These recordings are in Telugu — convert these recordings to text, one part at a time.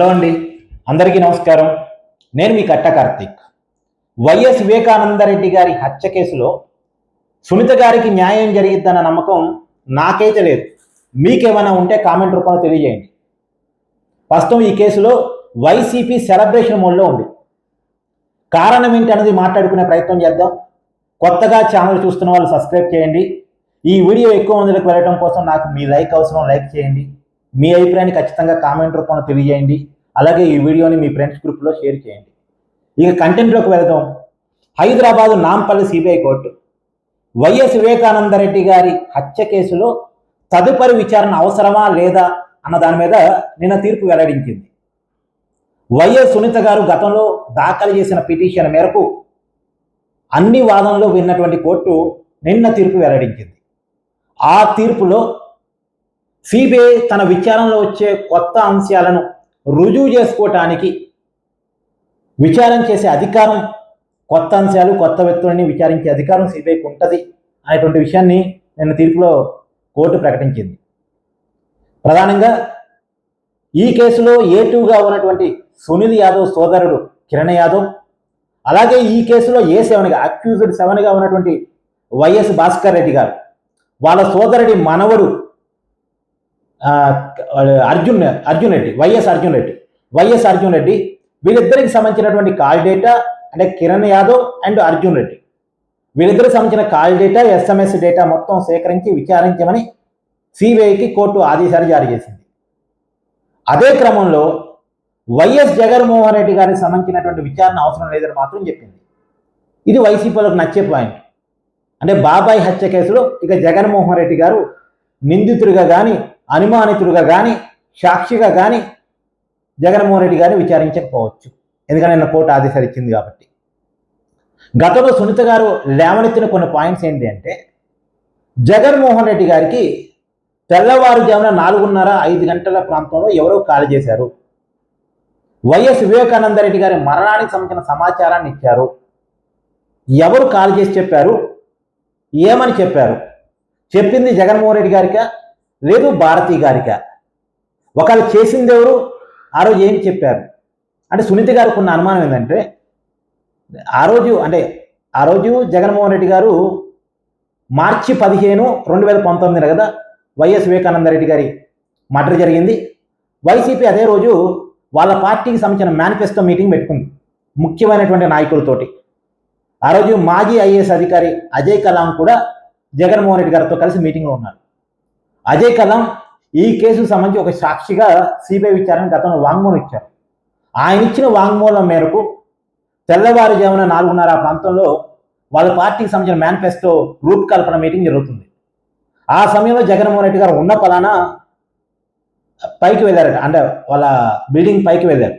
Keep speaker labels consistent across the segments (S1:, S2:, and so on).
S1: హలో అండి. అందరికీ నమస్కారం. నేను మీ కట్ట కార్తీక్. వైఎస్ వివేకానందరెడ్డి గారి హత్య కేసులో సునీత గారికి న్యాయం జరిగిద్దన్న నమ్మకం నాకైతే లేదు. మీకేమైనా ఉంటే కామెంట్ రూపంలో తెలియజేయండి. ప్రస్తుతం ఈ కేసులో వైసీపీ సెలబ్రేషన్ మోడ్లో ఉంది. కారణం ఏంటి అనేది మాట్లాడుకునే ప్రయత్నం చేద్దాం. కొత్తగా ఛానల్ చూస్తున్న వాళ్ళు సబ్స్క్రైబ్ చేయండి. ఈ వీడియో ఎక్కువ మందికి వెళ్ళడం కోసం నాకు మీ లైక్ అవసరం లైక్ చేయండి. మీ అభిప్రాయాన్ని ఖచ్చితంగా కామెంట్ రూపంలో తెలియజేయండి. అలాగే ఈ వీడియోని మీ ఫ్రెండ్స్ గ్రూప్లో షేర్ చేయండి. ఇక కంటెంట్లోకి వెళదాం. Hyderabad Nampally CBI court. YS Vivekananda Reddy గారి హత్య కేసులో తదుపరి విచారణ అవసరమా లేదా అన్న దాని మీద నిన్న తీర్పు వెల్లడించింది. వైఎస్ సునీత గారు గతంలో దాఖలు చేసిన పిటిషన్ మేరకు అన్ని వాదనలు విన్నటువంటి కోర్టు నిన్న తీర్పు వెల్లడించింది. ఆ తీర్పులో సిబిఐ తన విచారణలో వచ్చే కొత్త అంశాలను రుజువు చేసుకోవటానికి విచారం చేసే అధికారం కొత్త అంశాలు కొత్త వ్యక్తులని విచారించే అధికారం సిబిఐకి ఉంటుంది అనేటువంటి విషయాన్ని నిన్న తీర్పులో కోర్టు ప్రకటించింది. ప్రధానంగా ఈ కేసులో ఏ టూగా ఉన్నటువంటి సునీల్ యాదవ్ సోదరుడు కిరణ్ యాదవ్ అలాగే ఈ కేసులో ఏ సెవెన్గా అక్యూజ్డ్ సెవెన్గా ఉన్నటువంటి వైఎస్ భాస్కర్ రెడ్డి గారు వాళ్ళ సోదరుడి మనవడు అర్జున్ అర్జున్ రెడ్డి వైఎస్ అర్జున్ రెడ్డి. వైఎస్ అర్జున్ రెడ్డి వీళ్ళిద్దరికి సంబంధించినటువంటి కాల్ డేటా అంటే కిరణ్ యాదవ్ అండ్ అర్జున్ రెడ్డి. వీళ్ళిద్దరికి సంబంధించిన కాల్ డేటా ఎస్ఎంఎస్ డేటా మొత్తం సేకరించి విచారించమని సిబిఐకి కోర్టు ఆదేశాలు జారీ చేసింది. అదే క్రమంలో వైఎస్ జగన్మోహన్ రెడ్డి గారికి సంబంధించినటువంటి విచారణ అవసరం లేదని మాత్రం చెప్పింది. ఇది వైసీపీలకు నచ్చే పాయింట్. అంటే బాబాయ్ హత్య కేసులో ఇక జగన్మోహన్ రెడ్డి గారు నిందితుడిగా కానీ అనుమానితుడుగా కానీ సాక్షిగా కానీ జగన్మోహన్ రెడ్డి గారిని విచారించకపోవచ్చు. ఎందుకంటే నిన్న కోర్టు ఆదేశాలు ఇచ్చింది కాబట్టి. గతంలో సునీత గారు లేవనెత్తిన కొన్ని పాయింట్స్ ఏంటి అంటే జగన్మోహన్ రెడ్డి గారికి తెల్లవారుజామున నాలుగున్నర ఐదు గంటల ప్రాంతంలో ఎవరో కాల్ చేశారు. వైఎస్ వివేకానంద రెడ్డి గారి మరణానికి సంబంధించిన సమాచారాన్ని ఇచ్చారు. ఎవరు కాల్ చేసి చెప్పారు? ఏమని చెప్పారు? చెప్పింది జగన్మోహన్ రెడ్డి గారికా? లేదు భారతి గారిక. ఒకళ్ళు చేసింది ఎవరు? ఆ రోజు ఏం చెప్పారు? అంటే సునీత గారికి ఉన్న అనుమానం ఏంటంటే ఆ రోజు అంటే ఆ రోజు జగన్మోహన్ రెడ్డి గారు మార్చి పదిహేను రెండు వేల పంతొమ్మిది కదా వైఎస్ వివేకానంద రెడ్డి గారి మర్డర్ జరిగింది. వైసీపీ అదే రోజు వాళ్ళ పార్టీకి సంబంధించిన మేనిఫెస్టో మీటింగ్ పెట్టుకుంది ముఖ్యమైనటువంటి నాయకులతోటి. ఆ రోజు మాజీ ఐఏఎస్ అధికారి అజయ్ కలాం కూడా జగన్మోహన్ రెడ్డి గారితో కలిసి మీటింగ్లో ఉన్నారు. అజయ్ కలాం ఈ కేసుకు సంబంధించి ఒక సాక్షిగా సిబిఐ విచారణ గతంలో వాంగ్మూలం ఇచ్చారు. ఆయన ఇచ్చిన వాంగ్మూలం మేరకు తెల్లవారుజామున నాలుగున్నర ఆ ప్రాంతంలో వాళ్ళ పార్టీకి సంబంధించిన మేనిఫెస్టో రూపకల్పన కల్పన మీటింగ్ జరుగుతుంది. ఆ సమయంలో జగన్మోహన్ రెడ్డి గారు ఉన్న పలానా పైకి వెళ్ళారట అంటే వాళ్ళ బిల్డింగ్ పైకి వెళ్ళారు.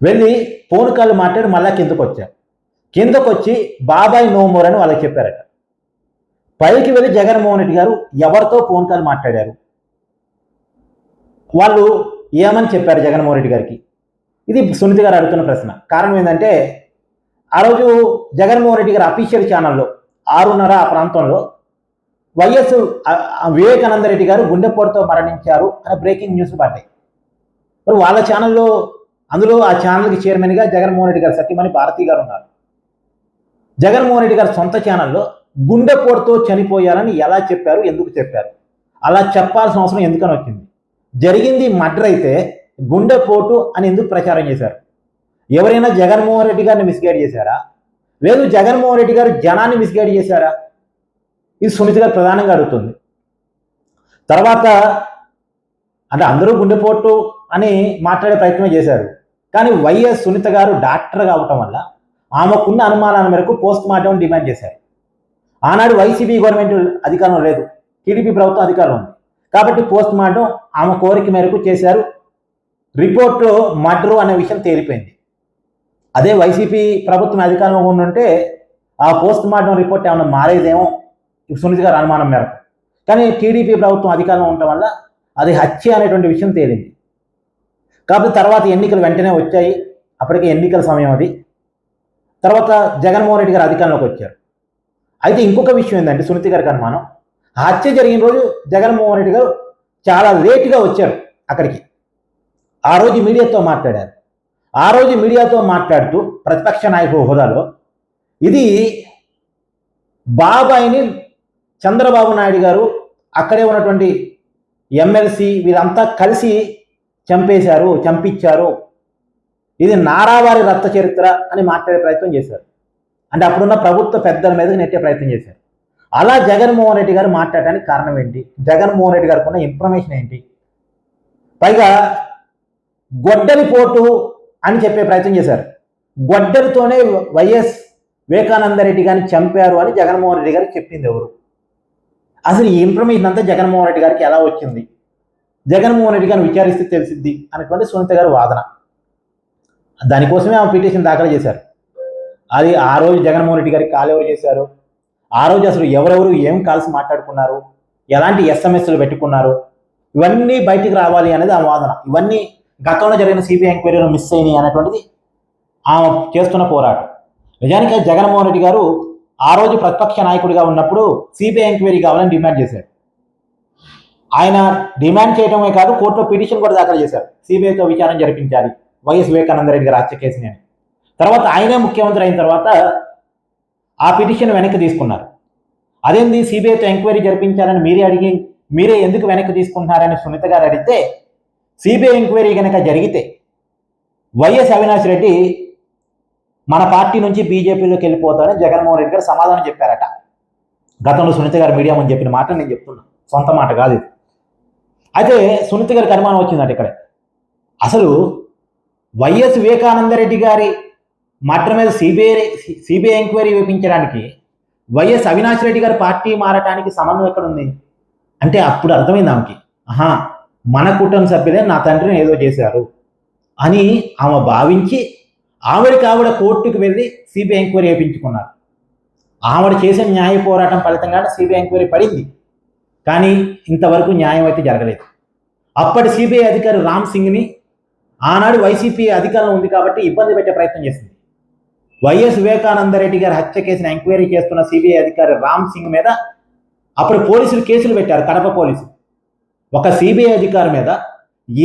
S1: వెళ్ళి ఫోన్ కాల్ మాట్లాడి మళ్ళా కిందకు వచ్చారు కిందకు వచ్చి బాబాయ్ నోమోర్ అని వాళ్ళకి చెప్పారట. పైకి వెళ్ళి జగన్మోహన్ రెడ్డి గారు ఎవరితో ఫోన్ కాల్ మాట్లాడారు? వాళ్ళు ఏమని చెప్పారు జగన్మోహన్ రెడ్డి గారికి? ఇది సునీత గారు అడుగుతున్న ప్రశ్న. కారణం ఏంటంటే ఆ రోజు జగన్మోహన్ రెడ్డి గారి అఫీషియల్ ఛానల్లో ఆరున్నర ఆ ప్రాంతంలో వైఎస్ వివేకానంద రెడ్డి గారు గుండెపోటుతో మరణించారు అనే బ్రేకింగ్ న్యూస్ పడ్డాయి. మరి వాళ్ళ ఛానల్లో అందులో ఆ ఛానల్కి చైర్మన్గా జగన్మోహన్ రెడ్డి గారు సత్యమణి భారతి గారు ఉన్నారు. జగన్మోహన్ రెడ్డి గారి సొంత ఛానల్లో గుండెపోటుతో చనిపోయారని ఎలా చెప్పారు ఎందుకు చెప్పారు? అలా చెప్పాల్సిన అవసరం ఎందుకని వచ్చింది? జరిగింది మర్డర్ అయితే గుండెపోటు అని ఎందుకు ప్రచారం చేశారు? ఎవరైనా జగన్మోహన్ రెడ్డి గారిని మిస్గైడ్ చేశారా? లేదు జగన్మోహన్ రెడ్డి గారు జనాన్ని మిస్గైడ్ చేశారా? ఇది సునీత గారు ప్రధానంగా అడుగుతుంది. తర్వాత అంటే అందరూ గుండెపోటు అని మాట్లాడే ప్రయత్నం చేశారు. కానీ వైఎస్ సునీత గారు డాక్టర్ కావటం వల్ల ఆమెకున్న అనుమానాల మేరకు పోస్ట్ మార్టం డిమాండ్ చేశారు. ఆనాడు వైసీపీ గవర్నమెంట్ అధికారం లేదు. టీడీపీ ప్రభుత్వం అధికారం ఉంది. కాబట్టి పోస్ట్ మార్టం ఆమె కోరిక మేరకు చేశారు. రిపోర్ట్లో మర్డరు అనే విషయం తేలిపోయింది. అదే వైసీపీ ప్రభుత్వం అధికారంలో ఉండుంటే ఆ పోస్ట్ మార్టం రిపోర్ట్ ఏమైనా మారేదేమో సునీత్ గారు అనుమానం మేరకు. కానీ టీడీపీ ప్రభుత్వం అధికారంలో ఉండటం వల్ల అది హత్య అనేటువంటి విషయం తేలింది. కాబట్టి తర్వాత ఎన్నికలు వెంటనే వచ్చాయి. అప్పటికే ఎన్నికల సమయం అది. తర్వాత జగన్మోహన్ రెడ్డి గారు అధికారంలోకి వచ్చారు. అయితే ఇంకొక విషయం ఏంటంటే సునీతి గారికి అనుమానం. హత్య జరిగిన రోజు జగన్మోహన్ రెడ్డి గారు చాలా లేటుగా వచ్చారు అక్కడికి. ఆ రోజు మీడియాతో మాట్లాడారు. ఆ రోజు మీడియాతో మాట్లాడుతూ ప్రతిపక్ష నాయకుడు హోదాలో ఇది బాబాయిని చంద్రబాబు నాయుడు గారు అక్కడే ఉన్నటువంటి ఎమ్మెల్సీ వీరంతా కలిసి చంపేశారు చంపించారు. ఇది నారావారి రక్త చరిత్ర అని మాట్లాడే ప్రయత్నం చేశారు. అంటే అప్పుడున్న ప్రభుత్వ పెద్దల మీదకి నెట్టే ప్రయత్నం చేశారు. అలా జగన్మోహన్ రెడ్డి గారు మాట్లాడడానికి కారణం ఏంటి? జగన్మోహన్ రెడ్డి గారికి ఉన్న ఇన్ఫర్మేషన్ ఏంటి? పైగా గొడ్డలి పోటు అని చెప్పే ప్రయత్నం చేశారు. గొడ్డలితోనే వైఎస్ వివేకానంద రెడ్డి గారిని చంపారు అని జగన్మోహన్ రెడ్డి గారికి చెప్పింది ఎవరు? అసలు ఈ ఇన్ఫర్మేషన్ అంతా జగన్మోహన్ రెడ్డి గారికి ఎలా వచ్చింది? జగన్మోహన్ రెడ్డి గారిని విచారిస్తే తెలిసిద్ది అనేటువంటి సునీత గారి వాదన. దానికోసమే ఆమె పిటిషన్ దాఖలు చేశారు. అది ఆ రోజు జగన్మోహన్ రెడ్డి గారికి కాల్ ఎవరు చేశారు? ఆ రోజు అసలు ఎవరెవరు ఏం కాల్స్ మాట్లాడుకున్నారు? ఎలాంటి ఎస్ఎంఎస్లు పెట్టుకున్నారు? ఇవన్నీ బయటికి రావాలి అనేది ఆ వాదన. ఇవన్నీ గతంలో జరిగిన సిబిఐ ఎంక్వైరీలో మిస్ అయినాయి అనేటువంటిది ఆమె చేస్తున్న పోరాటం. నిజానికి జగన్మోహన్ రెడ్డి గారు ఆ రోజు ప్రతిపక్ష నాయకుడిగా ఉన్నప్పుడు సిబిఐ ఎంక్వైరీ కావాలని డిమాండ్ చేశారు ఆయన డిమాండ్ చేయడమే కాదు కోర్టులో పిటిషన్ కూడా దాఖలు చేశారు. సిబిఐతో విచారణ జరిపించాలి. వైఎస్ వివేకానంద రెడ్డి గారు హత్య కేసుని అని. తర్వాత ఆయనే ముఖ్యమంత్రి అయిన తర్వాత ఆ పిటిషన్ వెనక్కి తీసుకున్నారు. అదేంది సిబిఐతో ఎంక్వైరీ జరిపించారని మీరే అడిగి మీరే ఎందుకు వెనక్కి తీసుకుంటున్నారని సునీత గారు అడిగితే సిబిఐ ఎంక్వైరీ కనుక జరిగితే వైఎస్ అవినాష్ రెడ్డి మన పార్టీ నుంచి బీజేపీలోకి వెళ్ళిపోతాడని జగన్మోహన్ రెడ్డి గారు సమాధానం చెప్పారట. గతంలో సునీత గారు మీడియా ముందు చెప్పిన మాట నేను చెప్తున్నా. సొంత మాట కాదు అయితే సునీత గారికి అనుమానం వచ్చిందట ఇక్కడ. అసలు వైఎస్ వివేకానంద రెడ్డి గారి మటర్ మీద సిబిఐ సిబిఐ ఎంక్వైరీ వేపించడానికి వైఎస్ అవినాష్ రెడ్డి గారి పార్టీ మారటానికి సంబంధం ఎక్కడ ఉంది అంటే అప్పుడు అర్థమైంది ఆమెకి. ఆహా మన కుటుంబ సభ్యులే నా తండ్రిని ఏదో చేశారు అని ఆమె భావించి ఆవిడకి ఆవిడ కోర్టుకు వెళ్ళి సిబిఐ ఎంక్వైరీ వేయించుకున్నారు ఆవిడ చేసిన న్యాయ పోరాటం ఫలితంగానే సిబిఐ ఎంక్వైరీ పడింది. కానీ ఇంతవరకు న్యాయం అయితే జరగలేదు. అప్పటి సిబిఐ అధికారి రామ్ సింగ్ని ఆనాడు వైసీపీ అధికారంలో ఉంది కాబట్టి ఇబ్బంది పెట్టే ప్రయత్నం చేసింది. వైఎస్ వివేకానంద రెడ్డి గారి హత్య కేసును ఎంక్వైరీ చేస్తున్న సిబిఐ అధికారి రామ్ సింగ్ మీద అప్పుడు పోలీసులు కేసులు పెట్టారు కడప పోలీసులు. ఒక సిబిఐ అధికారి మీద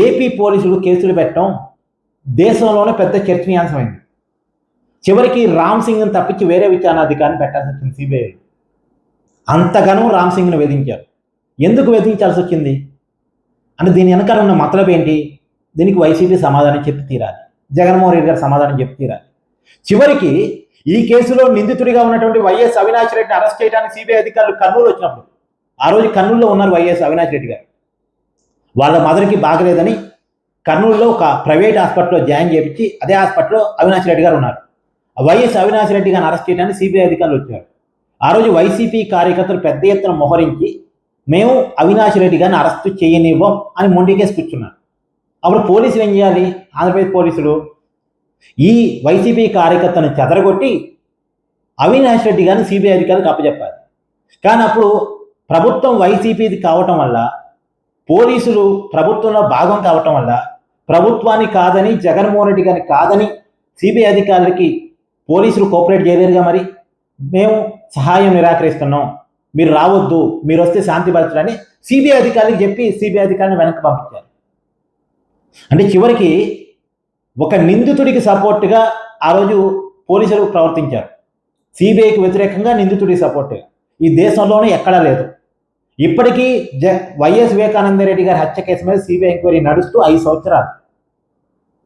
S1: ఏపీ పోలీసులు కేసులు పెట్టడం దేశంలోనే పెద్ద చర్చనీయాంశమైంది. చివరికి రామ్ సింగ్ని తప్పించి వేరే విచారణాధికారిని పెట్టాల్సి వచ్చింది సిబిఐ. అంతగానో రామ్ సింగ్ను వేధించారు. ఎందుకు వేధించాల్సి వచ్చింది? అంటే దీని వెనకాల ఉన్న మతలబ్ ఏంటి? దీనికి వైసీపీ సమాధానం చెప్పి తీరాలి. జగన్మోహన్ రెడ్డి గారు సమాధానం చెప్పి తీరాలి. చివరికి ఈ కేసులో నిందితుడిగా ఉన్నటువంటి వైఎస్ అవినాష్ రెడ్డిని అరెస్ట్ చేయడానికి సిబిఐ అధికారులు కర్నూలు వచ్చినప్పుడు ఆ రోజు కర్నూలులో ఉన్నారు వైఎస్ అవినాష్ రెడ్డి గారు. వాళ్ళ మదర్కి బాగలేదని కర్నూలులో ఒక ప్రైవేట్ హాస్పిటల్లో జాయిన్ చేయించి అదే హాస్పిటల్లో అవినాష్ రెడ్డి గారు ఉన్నారు. వైఎస్ అవినాష్ రెడ్డి గారిని అరెస్ట్ చేయడానికి సిబిఐ అధికారులు వచ్చారు. ఆ రోజు వైసీపీ కార్యకర్తలు పెద్ద ఎత్తున మోహరించి మేము అవినాష్ రెడ్డి గారిని అరెస్ట్ చేయనివ్వం అని మొండికేసి కూర్చున్నారు అప్పుడు పోలీసులు ఏం చేయాలి? ఆంధ్రప్రదేశ్ పోలీసులు ఈ వైసీపీ కార్యకర్తను చెదరగొట్టి అవినాష్ రెడ్డి గారిని సిబిఐ అధికారులకు అప్పచెప్పారు కానీ అప్పుడు ప్రభుత్వం వైసీపీది కావటం వల్ల పోలీసులు ప్రభుత్వంలో భాగం కావటం వల్ల ప్రభుత్వాన్ని కాదని జగన్మోహన్ రెడ్డి గారిని కాదని సిబిఐ అధికారులకి పోలీసులు కోఆపరేట్ చేయలేరుగా మరి. మేము సహాయం నిరాకరిస్తున్నాం. మీరు రావద్దు మీరు వస్తే శాంతి భద్రతని సిబిఐ అధికారులకు చెప్పి సిబిఐ అధికారిని వెనక్కి పంపించారు. అంటే చివరికి ఒక నిందితుడికి సపోర్ట్గా ఆ రోజు పోలీసులు ప్రవర్తించారు. సిబిఐకి వ్యతిరేకంగా నిందితుడికి సపోర్ట్గా ఈ దేశంలోనే ఎక్కడా లేదు. ఇప్పటికీ జ వైఎస్ వివేకానంద రెడ్డి గారి హత్య కేసు మీద సిబిఐ ఎంక్వైరీ నడుస్తూ ఐదు సంవత్సరాలు.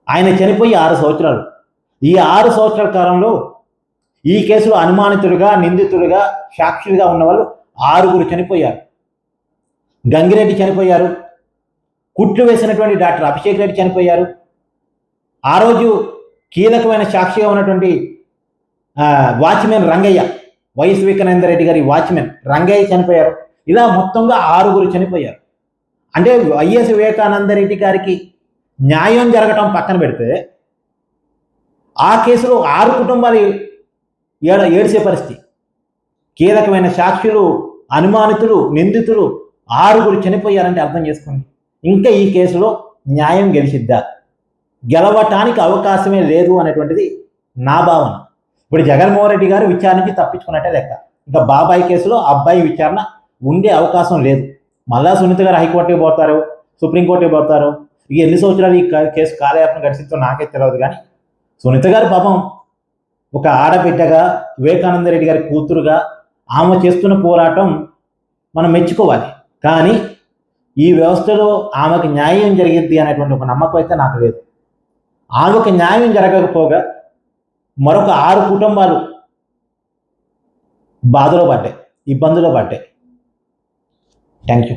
S1: ఆయన చనిపోయి ఆరు సంవత్సరాలు. ఈ ఆరు సంవత్సరాల కాలంలో ఈ కేసులో అనుమానితుడిగా నిందితుడిగా సాక్షులుగా ఉన్నవాళ్ళు ఆరుగురు చనిపోయారు. గంగిరెడ్డి చనిపోయారు. కుట్లు వేసినటువంటి డాక్టర్ అభిషేక్ రెడ్డి చనిపోయారు. ఆ రోజు కీలకమైన సాక్షిగా ఉన్నటువంటి watchman Rangaiah YS Vivekananda Reddy garu watchman Rangaiah చనిపోయారు. ఇలా మొత్తంగా ఆరుగురు చనిపోయారు. అంటే వైఎస్ వివేకానంద రెడ్డి గారికి న్యాయం జరగటం పక్కన పెడితే ఆ కేసులో ఆరు కుటుంబాలు ఏడ ఏడ్చే పరిస్థితి. కీలకమైన సాక్షులు అనుమానితులు నిందితులు ఆరుగురు చనిపోయారంటే అర్థం చేసుకోండి. ఇంకా ఈ కేసులో న్యాయం గెలిచిద్దా? గెలవటానికి అవకాశమే లేదు అనేటువంటిది నా భావన. ఇప్పుడు జగన్మోహన్ రెడ్డి గారు విచారణ నుంచి తప్పించుకున్నట్టే లెక్క. ఇంకా బాబాయ్ కేసులో అబ్బాయి విచారణ ఉండే అవకాశం లేదు. మళ్ళా సునీత గారు హైకోర్టుకి పోతారు సుప్రీంకోర్టుకి పోతారు. ఇక ఎన్ని సంవత్సరాలు ఈ కేసు కాలయాపన గడిచిందో నాకే తెలియదు కానీ సునీత గారు పాపం ఒక ఆడబిడ్డగా వివేకానంద రెడ్డి గారి కూతురుగా ఆమె చేస్తున్న పోరాటం మనం మెచ్చుకోవాలి. కానీ ఈ వ్యవస్థలో ఆమెకు న్యాయం జరిగిద్ది అనేటువంటి ఒక నమ్మకం అయితే నాకు లేదు. ఆమెకు న్యాయం జరగకపోగా మరొక ఆరు కుటుంబాలు బాధలో పడ్డాయి ఇబ్బందులో పడ్డాయి. Thank you